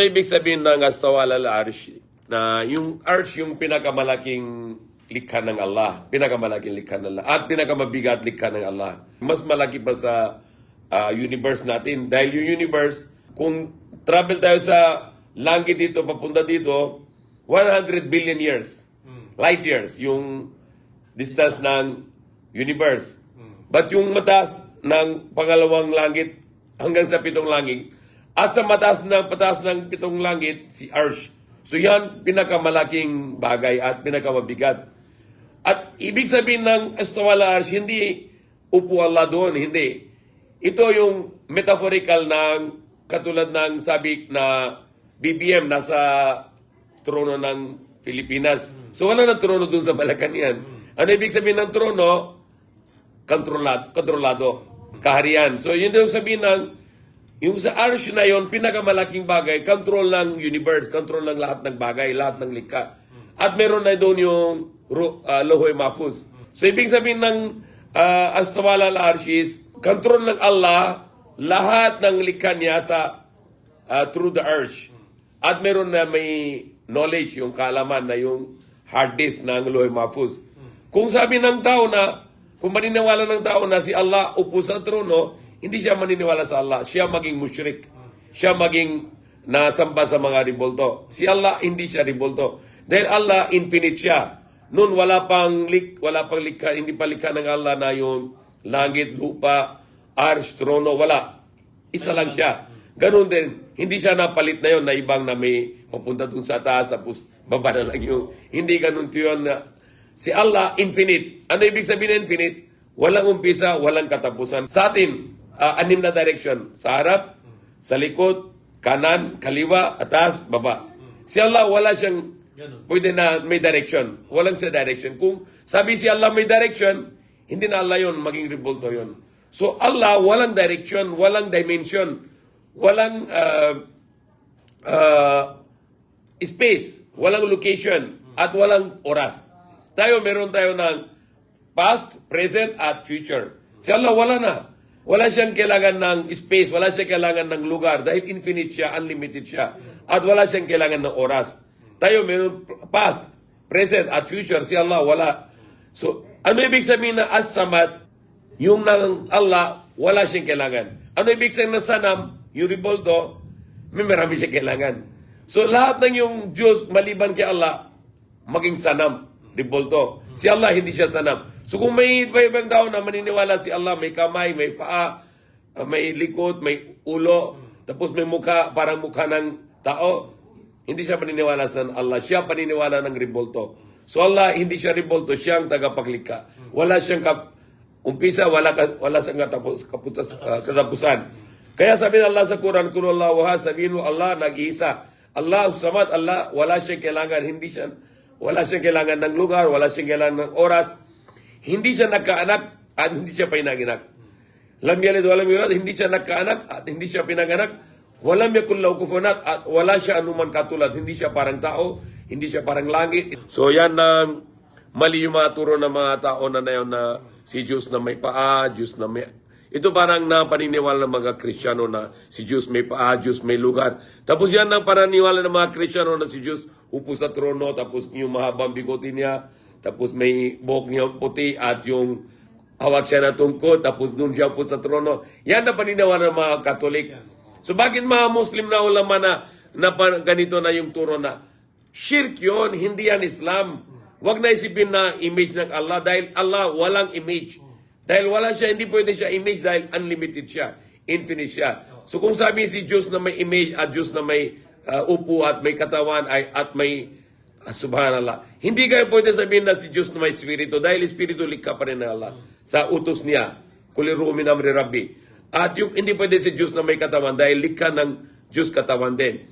So, ibig sabihin ng astawala al-arsh, na yung arsh yung pinakamalaking likha ng Allah. Pinakamalaking likha ng Allah. At pinakamabigat likha ng Allah. Mas malaki pa sa ah, universe natin. Dahil yung universe, kung travel tayo sa langit dito, papunta dito, 100 billion years. Light years. Yung distance ng universe. But yung mataas ng pangalawang langit hanggang sa pitong langit, at sa mataas ng pataas ng pitong langit, si Arsh. So yan, pinakamalaking bagay at pinakamabigat. At ibig sabihin ng Astawala Arsh, hindi upo Allah doon, hindi. Ito yung metaphorical ng katulad ng sabi na BBM nasa trono ng Pilipinas. So wala na trono doon sa Malacanang. Ano ibig sabihin ng trono? Kontrolado, kontrolado, kaharian. So yun yung sabihin ng yung sa arsh na yon pinakamalaking bagay, control ng universe, control ng lahat ng bagay, lahat ng likha. At meron na doon yung uh, Lohoy Mahfuz. So ibig sabihin ng uh, Astawala al-Arsh is, control ng Allah lahat ng likha niya sa uh, through the arsh. At meron na may knowledge, yung kaalaman na yung hard disk ng Lohoy Mahfuz. Kung sabi ng tao na, kung maniniwala ng tao na si Allah upo sa trono, hindi siya maniniwala sa Allah. Siya maging mushrik. Siya maging nasamba sa mga ribolto. Si Allah, hindi siya ribolto. Dahil Allah, infinite siya. Noon, wala pang, lik, wala pang likha, hindi pa likha ng Allah na yung langit, lupa, arsh, trono, wala. Isa lang siya. Ganun din, hindi siya napalit na yon na ibang na may papunta dun sa taas tapos baba na lang yung, hindi ganun to yun na si Allah infinite. Ano ibig sabihin ng infinite? Walang umpisa, walang katapusan. Sa atin, ah, anim na direction. Sa harap, sa likod, kanan, kaliwa, atas, baba. Si Allah, wala siyang pwede na may direction. Walang siya direction. Kung sabi si Allah may direction, hindi na Allah yon maging revolto yon. So Allah, walang direction, walang dimension, walang uh, uh, space, walang location, at walang oras. Tayo, meron tayo ng past, present, at future. Si Allah, wala na. Wala siyang kailangan ng space, wala siyang kailangan ng lugar dahil infinite siya, unlimited siya. At wala siyang kailangan ng oras. Tayo, meron past, present, at future. Si Allah, wala. So, ano ibig sabihin na as-samad? Yung ng Allah, wala siyang kailangan. Ano ibig sabihin ng sanam? Yung revolto, may marami siyang kailangan. So lahat ng yung Diyos maliban kay Allah, maging sanam, revolto. Si Allah, hindi siya sanam. So kung may iba ibang tao na maniniwala si Allah, may kamay, may paa, ah, may likod, may ulo, tapos may mukha, parang mukha ng tao, hindi siya paniniwala sa Allah. Siya paniniwala ng revolto. So Allah, hindi siya revolto, siya ang tagapaglikha. Wala siyang kap umpisa, wala, ka, wala siyang katapos, kaputas, ah, katapusan. Kaya sabi ng Allah sa Quran, Kul Allah wa sabihin mo Allah nag-iisa. Allah samad, Allah wala siyang kailangan, hindi siya wala siyang kailangan ng lugar, wala siyang kailangan ng oras. Hindi siya nagkaanak at hindi siya pinanganak. Lam yalid walam yulad, hindi siya nagkaanak at hindi siya pinanganak. Walam yakul lahu at wala siya anuman katulad, hindi siya parang tao, hindi siya parang langit. So yan ang mali yung mga turo ng mga tao na na na si Diyos na may paa, Diyos na may ito parang na paniniwala ng mga Kristiyano na si Diyos may paa, Diyos may lugar. Tapos yan ang paniniwala ng mga Kristiyano na si Diyos upo sa trono, tapos yung mahabang bigote niya, tapos may buhok niya puti at yung hawak siya na tungkod, tapos doon siya upo sa trono. Yan ang paniniwala ng mga Katolik. So bakit mga Muslim na ulama na, na ganito na yung turo na shirk yon hindi yan Islam. Huwag na isipin na image ng Allah dahil Allah walang image. Dahil wala siya, hindi pwede siya image dahil unlimited siya. Infinite siya. So kung sabi si Diyos na may image at Diyos na may uh, upo at may katawan ay, at may subhanallah. Hindi kayo pwede sabihin na si Diyos na may spirito dahil spirito likha pa rin ng Allah sa utos niya. Kuliru min amri rabbi. At yung hindi pwede si Diyos na may katawan dahil likha ng Diyos katawan din.